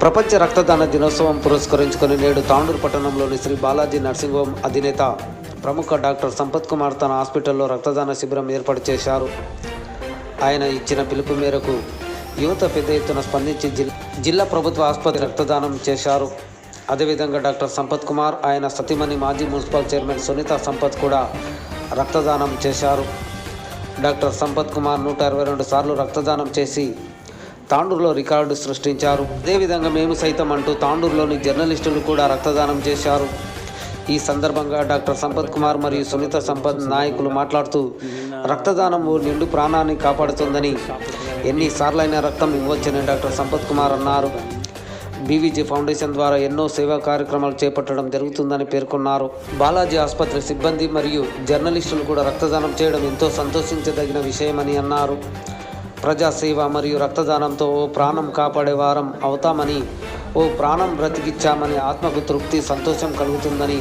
ప్రపంచ రక్తదాన దినోత్సవం పురస్కరించుకుని నేడు తాండూరు పట్టణంలోని శ్రీ బాలాజీ నర్సింగ్ హోమ్ అధినేత ప్రముఖ డాక్టర్ సంపత్ కుమార్ తన హాస్పిటల్లో రక్తదాన శిబిరం ఏర్పాటు చేశారు. ఆయన ఇచ్చిన పిలుపు మేరకు యువత పెద్ద ఎత్తున స్పందించి జిల్- జిల్లా ప్రభుత్వ ఆసుపత్రి రక్తదానం చేశారు. అదేవిధంగా డాక్టర్ సంపత్ కుమార్ ఆయన సతీమణి మాజీ మున్సిపల్ చైర్మన్ సునీత సంపత్ కూడా రక్తదానం చేశారు. డాక్టర్ సంపత్ కుమార్ నూట ఇరవై రెండు సార్లు రక్తదానం చేసి తాండూరులో రికార్డు సృష్టించారు. అదేవిధంగా మేము సైతం అంటూ తాండూరులోని జర్నలిస్టులు కూడా రక్తదానం చేశారు. ఈ సందర్భంగా డాక్టర్ సంపత్ కుమార్ మరియు సునీత సంపత్ నాయకులు మాట్లాడుతూ రక్తదానం నిండు ప్రాణాన్ని కాపాడుతుందని ఎన్నిసార్లైనా రక్తం ఇవ్వచ్చని డాక్టర్ సంపత్ కుమార్ అన్నారు. బీవీజీ ఫౌండేషన్ ద్వారా ఎన్నో సేవా కార్యక్రమాలు చేపట్టడం జరుగుతుందని పేర్కొన్నారు. బాలాజీ ఆసుపత్రి సిబ్బంది మరియు జర్నలిస్టులు కూడా రక్తదానం చేయడం ఎంతో సంతోషించదగిన విషయమని అన్నారు. ప్రజాసేవ మరియు రక్తదానంతో ఓ ప్రాణం కాపాడే వారం అవుతామని ఓ ప్రాణం బ్రతికిచ్చామని ఆత్మకు తృప్తి సంతోషం కలుగుతుందని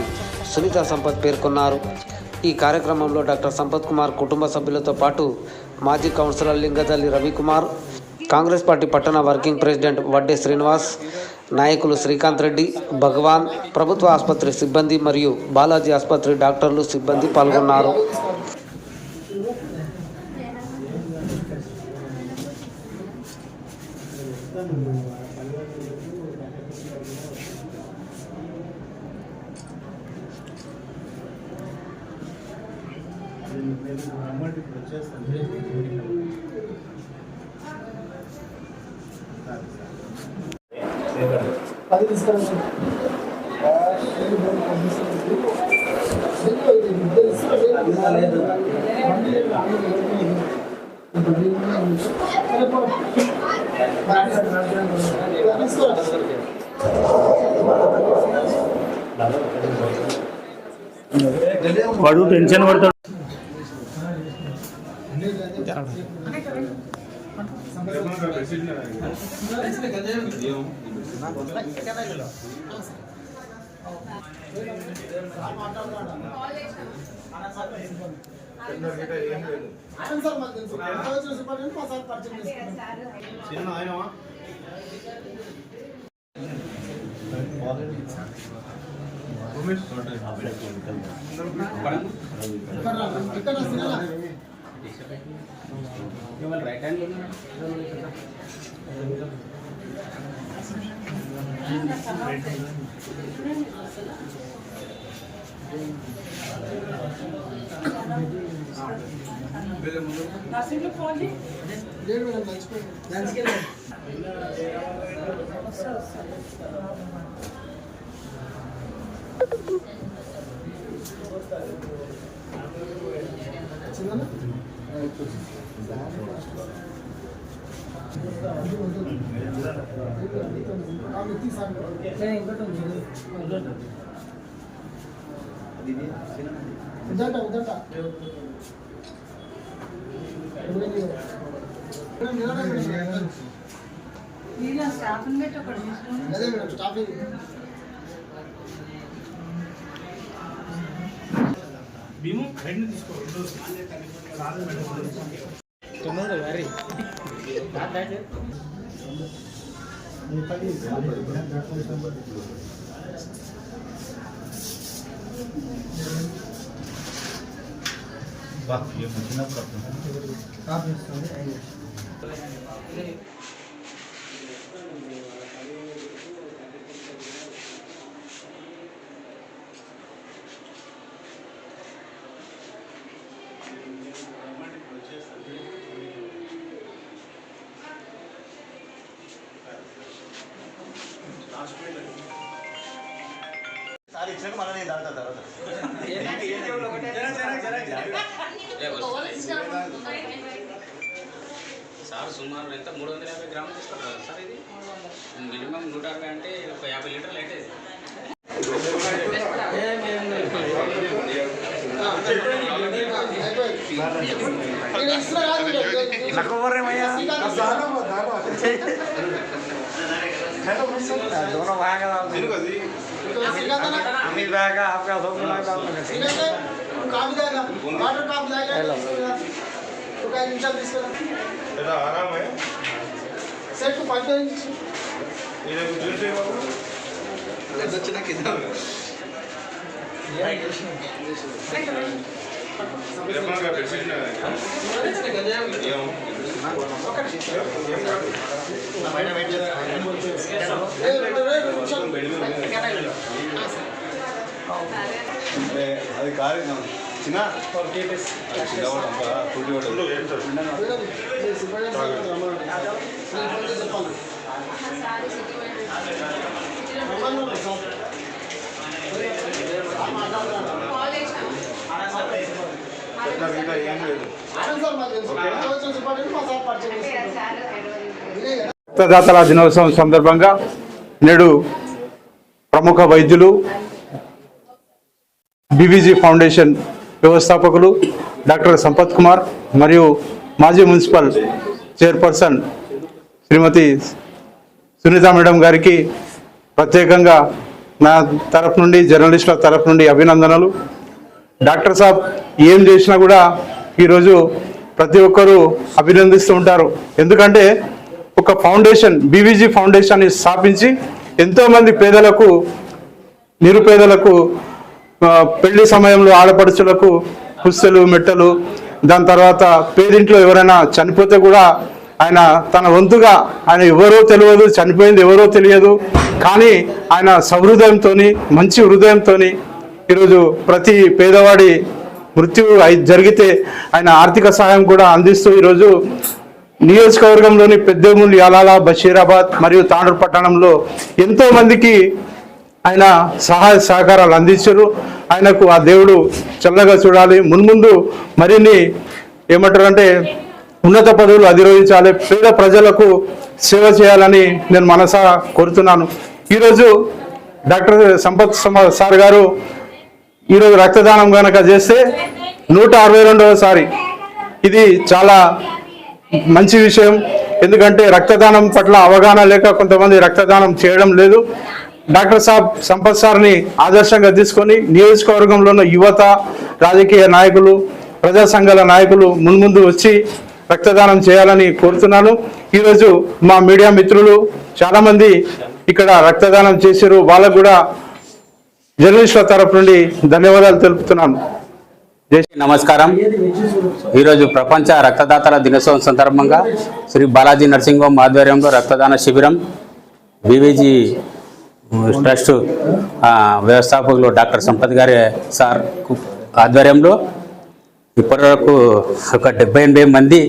సునీత సంపత్ పేర్కొన్నారు. ఈ కార్యక్రమంలో డాక్టర్ సంపత్ కుమార్ కుటుంబ సభ్యులతో పాటు మాజీ కౌన్సిలర్ లింగదల్లి రవికుమార్ కాంగ్రెస్ పార్టీ పట్టణ వర్కింగ్ ప్రెసిడెంట్ వడ్డే శ్రీనివాస్ నాయకులు శ్రీకాంత్ రెడ్డి భగవాన్ ప్రభుత్వ ఆసుపత్రి సిబ్బంది మరియు బాలాజీ ఆసుపత్రి డాక్టర్లు సిబ్బంది పాల్గొన్నారు. అది తీసుకురండి వాడు టెన్షన్ పడతాడు. ఏం లేదు తెలుసు కావాల్సిన సూపరింటెండెంట్ మా సార్ పరిచయం చేసుకున్నాం ఇక్కడ రా, ఇక్కడ రా, సినిమా. లేదు మేడం మర్చిపోయాను చిన్న ఉదట ఉదట అదే మేడం స్టాఫ్ భీము రెండు తీసుకో సార్ ఇచ్చినాక మళ్ళీ నేను తాగుతా తర్వాత సార్ సుమారు ఎంత మూడు వందల యాభై గ్రాములు తీసుకుంటారు కదా సార్ ఇది మినిమం నూట అరవై అంటే ఒక యాభై లీటర్లు అయితే दोनों भाग अमित भाई का आपका दो కాఫీ తాగా వాటర్ కాఫీ తాగా ఒక ఐదు నిమిషాలు తీసుకురా ఆరామే సెట్ పది నిమిషాలు ఏ, రెండు రెండు నిమిషాలు. అది కాదు చిన్న చిన్నవాడు కూటి వాడు మేడం, మీ సుబ్రహ్మణ్యం సార్ రమ్మనండి. మీ ఫోన్ చేసి చెప్పాలి. రమ్మనండి సార్. సార్ మాట్లాడతాను. ఇంకా ఏం లేదు ఆనంద్ సార్ మాకు తెలుసు. రక్తదాతల దినోత్సవం సందర్భంగా నేడు ప్రముఖ వైద్యులు బీబీజీ ఫౌండేషన్ వ్యవస్థాపకులు డాక్టర్ సంపత్ కుమార్ మరియు మాజీ municipal chairperson Srimathi Sunitha madam గారికి ప్రత్యేకంగా నా తరఫు నుండి జర్నలిస్టుల తరఫు నుండి అభినందనలు. డాక్టర్ సాబ్ ఏం చేసినా కూడా ఈరోజు ప్రతి ఒక్కరూ అభినందిస్తూ ఉంటారు. ఎందుకంటే ఒక ఫౌండేషన్ బీవీజీ ఫౌండేషన్ని స్థాపించి ఎంతోమంది పేదలకు నిరుపేదలకు పెళ్ళి సమయంలో ఆడపడుచులకు పుస్తలు మెట్టలు దాని తర్వాత పేదింట్లో ఎవరైనా చనిపోతే కూడా ఆయన తన వంతుగా ఆయన ఎవరో తెలియదు చనిపోయింది ఎవరో తెలియదు. కానీ ఆయన సహృదయంతో మంచి హృదయంతో ఈరోజు ప్రతి పేదవాడి మృత్యు జరిగితే ఆయన ఆర్థిక సహాయం కూడా అందిస్తూ ఈరోజు నియోజకవర్గంలోని పెద్దమూలి యాలాల బషీరాబాద్ మరియు తాండూరు పట్టణంలో ఎంతో మందికి ఆయన సహాయ సహకారాలు అందించారు. ఆయనకు ఆ దేవుడు చల్లగా చూడాలి. మున్ముందు మరిన్ని ఏమంటారంటే ఉన్నత పదవులు అధిరోహించాలి. పేద ప్రజలకు సేవ చేయాలని నేను మనసా కోరుతున్నాను. ఈరోజు డాక్టర్ సంపత్ సార్ గారు ఈరోజు రక్తదానం కనుక చేస్తే నూట అరవై రెండవసారి ఇది చాలా మంచి విషయం. ఎందుకంటే రక్తదానం పట్ల అవగాహన లేక కొంతమంది రక్తదానం చేయడం లేదు. డాక్టర్ సాబ్ సంపత్ సార్ని ఆదర్శంగా తీసుకొని నియోజకవర్గంలో ఉన్న యువత రాజకీయ నాయకులు ప్రజా సంఘాల నాయకులు మున్ముందు వచ్చి రక్తదానం చేయాలని కోరుతున్నాను. ఈరోజు మా మీడియా మిత్రులు చాలామంది ఇక్కడ రక్తదానం చేశారు. వాళ్ళకు కూడా జర్నలిస్టుల తరపు నుండి ధన్యవాదాలు తెలుపుతున్నాను. జై నమస్కారం. ఈరోజు ప్రపంచ రక్తదాతల దినోత్సవం సందర్భంగా శ్రీ బాలాజీ నర్సింగ్ హోమ్ ఆధ్వర్యంలో రక్తదాన శిబిరం బీవీజీ ట్రస్ట్ వ్యవస్థాపకులు డాక్టర్ సంపత్ గారి సార్ ఆధ్వర్యంలో ఇప్పటివరకు ఒక డెబ్బై ఎనభై మంది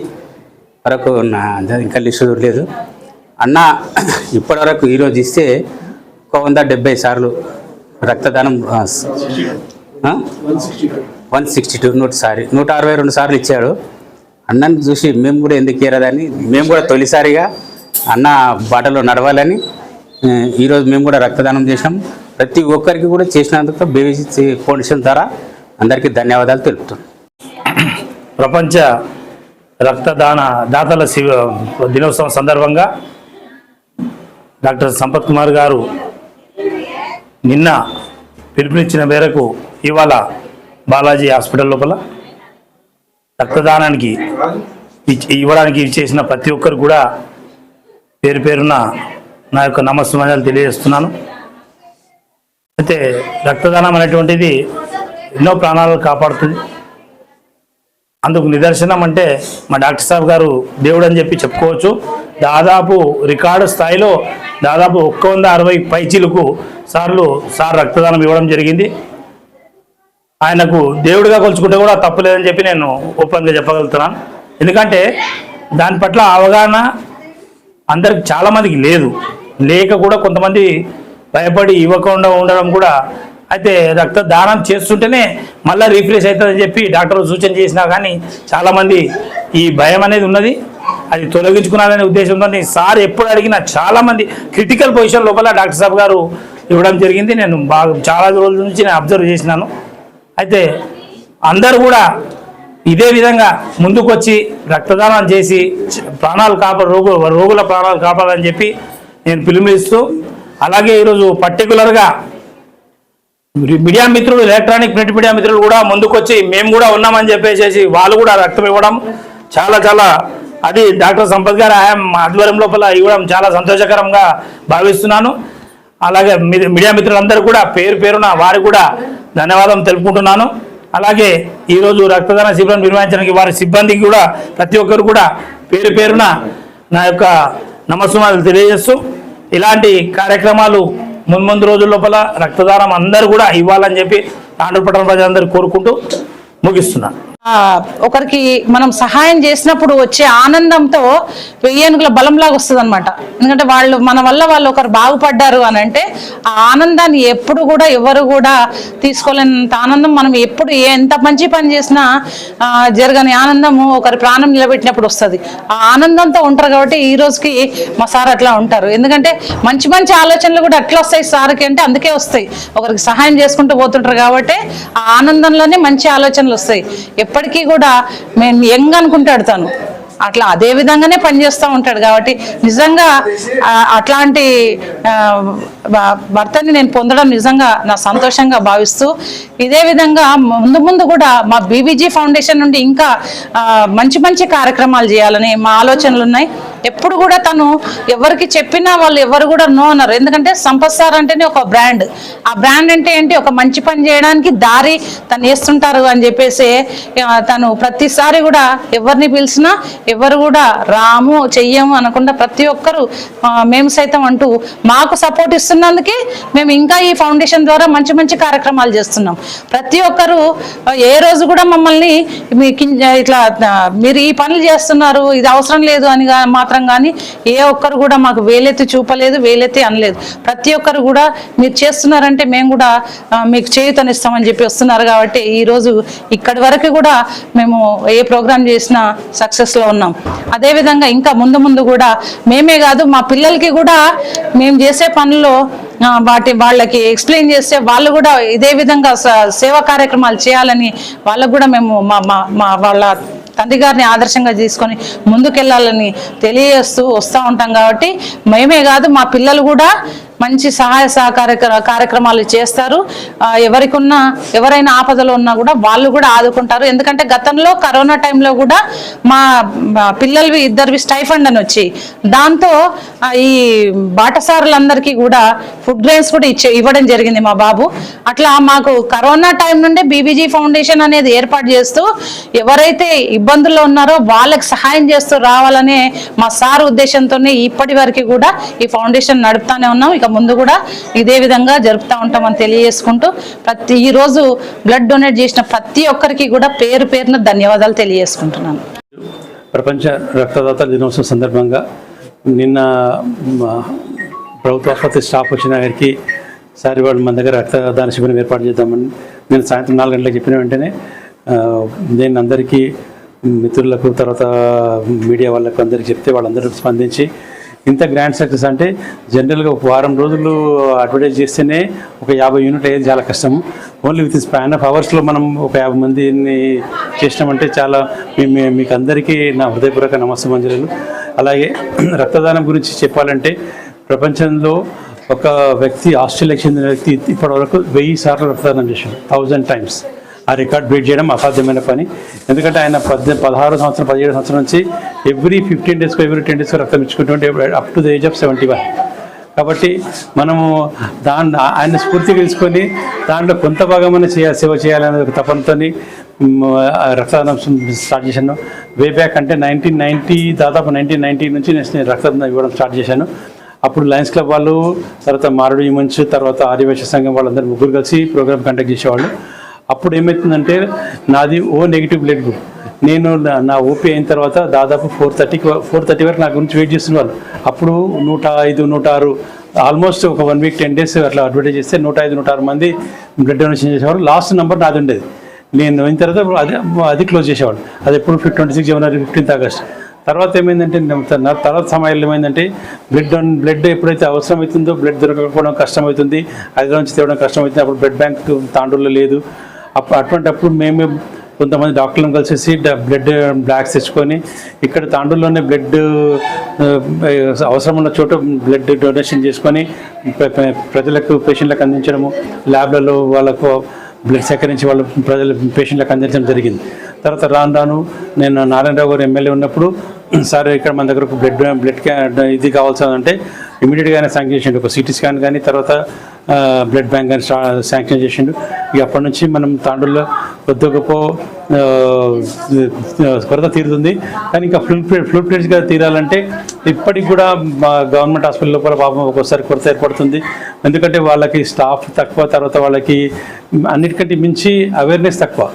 వరకు నా ఇంకా లిస్టు లేదు అన్న ఇప్పటివరకు ఈరోజు ఇస్తే ఒక వంద డెబ్బై సార్లు రక్తదానం వన్ సిక్స్టీ టూ నూట సారి నూట అరవై రెండు సార్లు ఇచ్చాడు. అన్నని చూసి మేము కూడా ఎందుకు ఇరదని మేము కూడా తొలిసారిగా అన్న బాటలో నడవాలని ఈరోజు మేము కూడా రక్తదానం చేసాం ప్రతి ఒక్కరికి కూడా చేసినందుకు బేబీ ఫౌండేషన్ ద్వారా అందరికీ ధన్యవాదాలు తెలుపుతున్నాం. ప్రపంచ రక్తదాన దాతల శివ దినోత్సవం సందర్భంగా డాక్టర్ సంపత్ కుమార్ గారు నిన్న పిలుపునిచ్చిన మేరకు ఇవాళ బాలాజీ హాస్పిటల్ లోపల రక్తదానానికి ఇవ్వడానికి చేసిన ప్రతి ఒక్కరు కూడా పేరు పేరున నా యొక్క నమస్సుమానాలు తెలియజేస్తున్నాను. అయితే రక్తదానం అనేటువంటిది ఎన్నో ప్రాణాలను కాపాడుతుంది. అందుకు నిదర్శనం అంటే మా డాక్టర్ సాబ్ గారు దేవుడు అని చెప్పి చెప్పుకోవచ్చు. దాదాపు రికార్డు స్థాయిలో దాదాపు ఒక్క వంద అరవై పైచీలకు సార్లు సార్ రక్తదానం ఇవ్వడం జరిగింది. ఆయనకు దేవుడిగా కొలుచుకుంటే కూడా తప్పులేదని చెప్పి నేను ఓపెన్గా చెప్పగలుగుతున్నాను. ఎందుకంటే దాని పట్ల అవగాహన అందరికి చాలామందికి లేదు. లేక కూడా కొంతమంది భయపడి ఇవ్వకుండా ఉండడం కూడా అయితే రక్తదానం చేస్తుంటేనే మళ్ళీ రీఫ్రెష్ అవుతుందని చెప్పి డాక్టర్ సూచన చేసినా కానీ చాలామంది ఈ భయం అనేది ఉన్నది. అది తొలగించుకున్నారనే ఉద్దేశంతో సార్ ఎప్పుడు అడిగినా చాలామంది క్రిటికల్ పొజిషన్ లోపల డాక్టర్ సాబ్ గారు ఇవ్వడం జరిగింది. నేను బాగా చాలా రోజుల నుంచి నేను అబ్జర్వ్ చేసినాను. అయితే అందరూ కూడా ఇదే విధంగా ముందుకొచ్చి రక్తదానం చేసి ప్రాణాలు కాపా రోగుల ప్రాణాలు కాపాడాలని చెప్పి నేను పిలుపునిస్తూ అలాగే ఈరోజు పర్టికులర్గా మీడియా మిత్రులు ఎలక్ట్రానిక్ ప్రింట్ మీడియా మిత్రులు కూడా ముందుకొచ్చి మేము కూడా ఉన్నామని చెప్పేసి వాళ్ళు కూడా రక్తం ఇవ్వడం చాలా చాలా అది డాక్టర్ సంపత్ గారు ఆయన ఆధ్వర్యం లోపల ఇవ్వడం చాలా సంతోషకరంగా భావిస్తున్నాను. అలాగే మీడియా మిత్రులందరూ కూడా పేరు పేరున వారు కూడా ధన్యవాదం తెలుపుకుంటున్నాను. అలాగే ఈరోజు రక్తదాన శిబిరం నిర్వహించడానికి వారి సిబ్బందికి కూడా ప్రతి ఒక్కరు కూడా పేరు పేరున నా యొక్క నమస్సుమాలు తెలియజేస్తూ ఇలాంటి కార్యక్రమాలు మున్ముందు రోజుల లోపల రక్తదానం అందరూ కూడా ఇవ్వాలని చెప్పి ఆంధ్రపట్నం ప్రజలందరూ కోరుకుంటూ ముగిస్తున్నాను ఒకరికి మనం సహాయం చేసినప్పుడు వచ్చే ఆనందంతో వెయ్యేనుగుల బలంలాగా వస్తుంది అనమాట ఎందుకంటే వాళ్ళు మన వల్ల వాళ్ళు ఒకరు బాగుపడ్డారు అని అంటే ఆ ఆనందాన్ని ఎప్పుడు కూడా ఎవరు కూడా తీసుకోలేనంత ఆనందం మనం ఎప్పుడు ఎంత మంచి పని చేసినా జరగని ఆనందము ఒకరి ప్రాణం నిలబెట్టినప్పుడు వస్తుంది. ఆ ఆనందంతో ఉంటారు కాబట్టి ఈ రోజుకి మా సార్ అట్లా ఉంటారు. ఎందుకంటే మంచి మంచి ఆలోచనలు కూడా అట్లా వస్తాయి సార్కి అంటే అందుకే వస్తాయి. ఒకరికి సహాయం చేసుకుంటూ పోతుంటారు కాబట్టి ఆ ఆనందంలోనే మంచి ఆలోచనలు వస్తాయి. ఎప్పటికీ కూడా మేము యంగ్ అనుకుంటాడు తను. అట్లా అదే విధంగానే పనిచేస్తూ ఉంటాడు కాబట్టి నిజంగా అట్లాంటి భర్తని నేను పొందడం నిజంగా నా సంతోషంగా భావిస్తూ ఇదే విధంగా ముందు ముందు కూడా మా బీబీజీ ఫౌండేషన్ నుండి ఇంకా మంచి మంచి కార్యక్రమాలు చేయాలని మా ఆలోచనలు ఉన్నాయి ఎప్పుడు కూడా తను ఎవరికి చెప్పినా వాళ్ళు ఎవరు కూడా నో అన్నారు. ఎందుకంటే సంపత్ సార్ అంటేనే ఒక బ్రాండ్. ఆ బ్రాండ్ అంటే ఏంటి? ఒక మంచి పని చేయడానికి దారి తను వేస్తుంటారు అని చెప్పేసి తను ప్రతిసారి కూడా ఎవరిని పిలిచినా ఎవరు కూడా రాము చెయ్యము అనకుండా ప్రతి ఒక్కరు మేము సైతం అంటూ మాకు సపోర్ట్ ఇస్తున్నందుకే మేము ఇంకా ఈ ఫౌండేషన్ ద్వారా మంచి మంచి కార్యక్రమాలు చేస్తున్నాం. ప్రతి ఒక్కరు ఏ రోజు కూడా మమ్మల్ని మీ కింద ఇట్లా మీరు ఈ పనులు చేస్తున్నారు ఇది అవసరం లేదు అని మాకు మాత్రం కానీ ఏ ఒక్కరు కూడా మాకు వేలెత్తి చూపలేదు వేలెత్తి అనలేదు. ప్రతి ఒక్కరు కూడా మీరు చేస్తున్నారంటే మేము కూడా మీకు చేయుతనిస్తామని చెప్పి వస్తున్నారు కాబట్టి ఈరోజు ఇక్కడి వరకు కూడా మేము ఏ ప్రోగ్రామ్ చేసినా సక్సెస్లో ఉన్నాం. అదేవిధంగా ఇంకా ముందు ముందు కూడా మేమే కాదు మా పిల్లలకి కూడా మేము చేసే పనుల్లో వాటి వాళ్ళకి ఎక్స్ప్లెయిన్ చేస్తే వాళ్ళు కూడా ఇదే విధంగా సేవా కార్యక్రమాలు చేయాలని వాళ్ళకు కూడా మేము మా మా మా వాళ్ళ తండ్రి గారిని ఆదర్శంగా తీసుకొని ముందుకెళ్ళాలని తెలియజేస్తూ వస్తూ ఉంటాం కాబట్టి మేమే కాదు మా పిల్లలు కూడా మంచి సహాయ సహకార కార్యక్రమాలు చేస్తారు. ఎవరికున్నా ఎవరైనా ఆపదలో ఉన్నా కూడా వాళ్ళు కూడా ఆదుకుంటారు. ఎందుకంటే గతంలో కరోనా టైంలో కూడా మా పిల్లలవి ఇద్దరివి స్టైఫండ్ అని వచ్చి దాంతో ఈ బాటసారులందరికీ కూడా ఫుడ్ గ్రెయిన్స్ కూడా ఇచ్చే ఇవ్వడం జరిగింది మా బాబు. అట్లా మాకు కరోనా టైం నుండి బీబీజీ ఫౌండేషన్ అనేది ఏర్పాటు చేస్తూ ఎవరైతే ఇబ్బందుల్లో ఉన్నారో వాళ్ళకి సహాయం చేస్తూ రావాలనే మా సార్ ఉద్దేశంతోనే ఇప్పటి వరకు కూడా ఈ ఫౌండేషన్ నడుపుతానే ఉన్నాం. ఇక ముందు కూడా ఇదే విధంగా జరుపుతా ఉంటామని తెలియజేసుకుంటూ ప్రతి ఈరోజు బ్లడ్ డొనేట్ చేసిన ప్రతి ఒక్కరికి కూడా పేరు పేరున ధన్యవాదాలు తెలియజేసుకుంటున్నాను. ప్రపంచ రక్తదాత దినోత్సవం సందర్భంగా నిన్న మా ప్రభుత్వ ఆసుపత్రి స్టాఫ్ వచ్చిన గారికి సారి వాళ్ళు మన దగ్గర రక్తదాన శిబిరం ఏర్పాటు చేద్దామని నేను సాయంత్రం నాలుగు గంటలకు చెప్పిన వెంటనే నేను అందరికీ మిత్రులకు తర్వాత మీడియా వాళ్ళకు అందరికీ చెప్తే వాళ్ళందరూ స్పందించి ఇంత గ్రాండ్ సక్సెస్ అంటే జనరల్గా ఒక వారం రోజులు అడ్వర్టైజ్ చేస్తేనే ఒక యాభై యూనిట్ అయ్యేది చాలా కష్టం. ఓన్లీ విత్ స్పాన్ ఆఫ్ అవర్స్లో మనం ఒక యాభై మందిని చేసినామంటే చాలా మీ- మీకు అందరికీ నా హృదయపూర్వక నమస్సమంజలు. అలాగే రక్తదానం గురించి చెప్పాలంటే ప్రపంచంలో ఒక వ్యక్తి ఆస్ట్రేలియాకి చెందిన వ్యక్తి ఇప్పటివరకు వెయ్యి సార్లు రక్తదానం చేశాడు. థౌజండ్ టైమ్స్ ఆ రికార్డ్ బ్రేక్ చేయడం అసాధ్యమైన పని. ఎందుకంటే ఆయన పద్దె పదహారు సంవత్సరం పదిహేడు సంవత్సరం నుంచి ఎవ్రీ ఫిఫ్టీన్ డేస్కి ఎవ్రీ టెన్ డేస్కో రక్తం ఇచ్చుకుంటుంటే up to the age of seventy one. కాబట్టి మనము దాన్ని ఆయన స్ఫూర్తి తెలుసుకొని దాంట్లో కొంత భాగమైన చేయాలి సేవ చేయాలనే ఒక తపనతో రక్తదానం స్టార్ట్ చేశాను. వే బ్యాక్ అంటే నైన్టీన్ నైంటీ దాదాపు నైన్టీన్ నైన్టీ నుంచి నేను రక్తదానం ఇవ్వడం స్టార్ట్ చేశాను. అప్పుడు లయన్స్ క్లబ్ వాళ్ళు తర్వాత మారుడు మంచ్ తర్వాత ఆర్యవేశ సంఘం వాళ్ళందరూ ముగ్గురు కలిసి ప్రోగ్రామ్ కండక్ట్ చేసేవాళ్ళు. అప్పుడు ఏమవుతుందంటే నాది ఓ నెగిటివ్ బ్లడ్ గ్రూప్ నేను నా- నా ఓపీ అయిన తర్వాత దాదాపు ఫోర్ థర్టీకి ఫోర్ థర్టీ వరకు నా గురించి వెయిట్ చేస్తున్నారు అప్పుడు నూట ఐదు నూట ఆరు ఆల్మోస్ట్ ఒక వన్ వీక్ టెన్ డేస్ అట్లా అడ్వర్టైజ్ చేస్తే నూట ఐదు నూట ఆరు మంది బ్లడ్ డొనేషన్ చేసేవారు లాస్ట్ నెంబర్ నాది ఉండేది. నేను అయిన తర్వాత అది అది క్లోజ్ చేసేవాడు అది ఎప్పుడు twenty six January fifteenth August తర్వాత ఏమైందంటే నా తర్వాత సమయంలో ఏమైందంటే బ్లడ్ డొన్ బ్లడ్ ఎప్పుడైతే అవసరమవుతుందో బ్లడ్ దొరకకపోవడం కష్టమవుతుంది హైదరాబాద్ నుంచి తేవడం కష్టమవుతుంది అప్పుడు బ్లడ్ బ్యాంక్ తాండూరులో లేదు. అప్పుడు అటువంటిప్పుడు మేమే కొంతమంది డాక్టర్లను కలిసేసి బ్లడ్ బ్లాక్స్ తెచ్చుకొని ఇక్కడ తాండూరులోనే బ్లడ్ అవసరం ఉన్న చోట బ్లడ్ డొనేషన్ చేసుకొని ప్రజలకు పేషెంట్లకు అందించడము ల్యాబ్లలో వాళ్ళకు బ్లడ్ సేకరించి వాళ్ళ ప్రజల పేషెంట్లకు అందించడం జరిగింది. తర్వాత రాను రాను నేను నారాయణరావు గారు ఎమ్మెల్యే ఉన్నప్పుడు సార్ ఇక్కడ మన దగ్గర బ్లడ్ బ్లడ్ ఇది కావాల్సిందంటే ఇమీడియట్గానే శాంక్షన్ చేసిండు. ఒక సిటీ స్కాన్ కానీ తర్వాత బ్లడ్ బ్యాంక్ కానీ శాంక్షన్ చేసిండు. ఇక అప్పటి నుంచి మనం తాండూల్లో కొద్ది గొప్ప కొరత తీరుతుంది. కానీ ఇంకా ఫ్లూ ఫ్లూ ప్లేట్స్గా తీరాలంటే ఇప్పటికి కూడా మా గవర్నమెంట్ హాస్పిటల్ లోపల పాపం ఒక్కోసారి కొరత ఏర్పడుతుంది. ఎందుకంటే వాళ్ళకి స్టాఫ్ తక్కువ తర్వాత వాళ్ళకి అన్నిటికంటే మించి అవేర్నెస్ తక్కువ.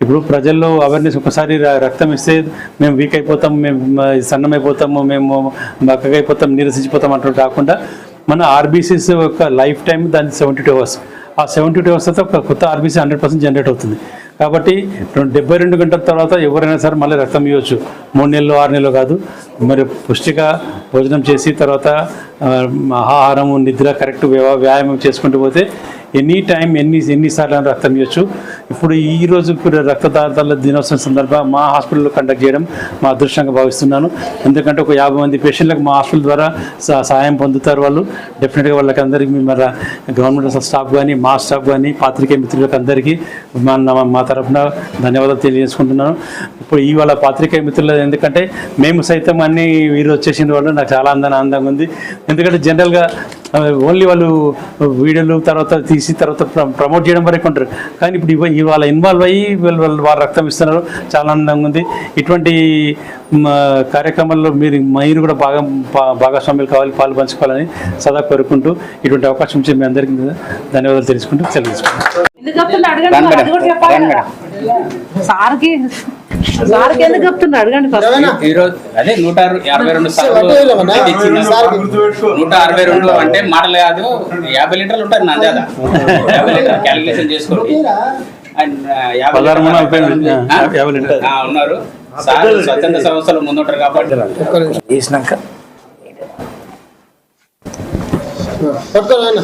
ఇప్పుడు ప్రజల్లో అవేర్నెస్ ఒకసారి రక్తం ఇస్తే మేము వీక్ అయిపోతాం మేము సన్నమైపోతాము సన్నం అయిపోతాము మేము బక్కగా అయిపోతాం నీరసించిపోతాం అంటూ కాకుండా మన ఆర్బీసీస్ యొక్క లైఫ్ టైం దాని సెవెంటీ టూ అవర్స్ ఆ సెవెంటీ టూ అవర్స్ తర్వాత ఒక కొత్త ఆర్బీసీ హండ్రెడ్ పర్సెంట్ జనరేట్ అవుతుంది. కాబట్టి రెండు- డెబ్బై రెండు గంటల తర్వాత ఎవరైనా సరే మళ్ళీ రక్తం ఇవ్వచ్చు. మూడు నెలలు ఆరు నెలలు కాదు. మరి పుష్టిగా భోజనం చేసి తర్వాత ఆహారము నిద్ర కరెక్ట్ వ్యాయామం చేసుకుంటూ పోతే ఎనీ టైం ఎన్ని ఎన్నిసార్లు అయినా రక్తం ఇవ్వచ్చు. ఇప్పుడు ఈ రోజు కూడా రక్తదాతల దినోత్సవం సందర్భంగా మా హాస్పిటల్లో కండక్ట్ చేయడం మా అదృష్టంగా భావిస్తున్నాను. ఎందుకంటే ఒక యాభై మంది పేషెంట్లకు మా హాస్పిటల్ ద్వారా సహాయం పొందుతారు వాళ్ళు. డెఫినెట్గా వాళ్ళకి అందరికీ మేము మన గవర్నమెంట్ స్టాఫ్ కానీ మా స్టాఫ్ కానీ పాత్రికేయ మిత్రులకు అందరికీ మా మా తరఫున ధన్యవాదాలు తెలియజేసుకుంటున్నాను. ఇప్పుడు ఇవాళ పాత్రికేయ మిత్రులు ఎందుకంటే మేము సైతం అన్ని వీరు వచ్చేసిన వాళ్ళు నాకు చాలా అందంగా ఆనందంగా ఉంది. ఎందుకంటే జనరల్గా ఓన్లీ వాళ్ళు వీడియోలు తర్వాత తీసి తర్వాత ప్ర- ప్రమోట్ చేయడం వరకు ఉంటారు. కానీ ఇప్పుడు ఇవ- ఇవాళ ఇన్వాల్వ్ అయ్యి వీళ్ళు వాళ్ళు వారు రక్తం ఇస్తున్నారు. చాలా ఆనందంగా ఉంది. ఇటువంటి మ, కార్యక్రమాల్లో మీరు మీరు కూడా బాగా భా- భాగస్వామ్యులు కావాలి పాలు పంచుకోవాలని సదా కోరుకుంటూ ఇటువంటి అవకాశం ఇచ్చి మీ అందరికీ ధన్యవాదాలు తెలుసుకుంటూ కదా. సార్కి సార్కి ఎందుకు చెప్తున్నా? అడగండి ఫస్ట్ ఈరోజు అదే నూట అరవై రెండు సార్లు. నూట అరవై అంటే మాటలు కాదు యాభై లీటర్లు ఉంటుంది నా జాదా యాభై లీటర్ క్యాలిక్యులేషన్ చేసుకోండి. ఉన్నారు. సార్ స్వచ్ఛంద సంస్థలు ముందుంటారు కాబట్టి. చేసినాక పట్టుకో నాన్న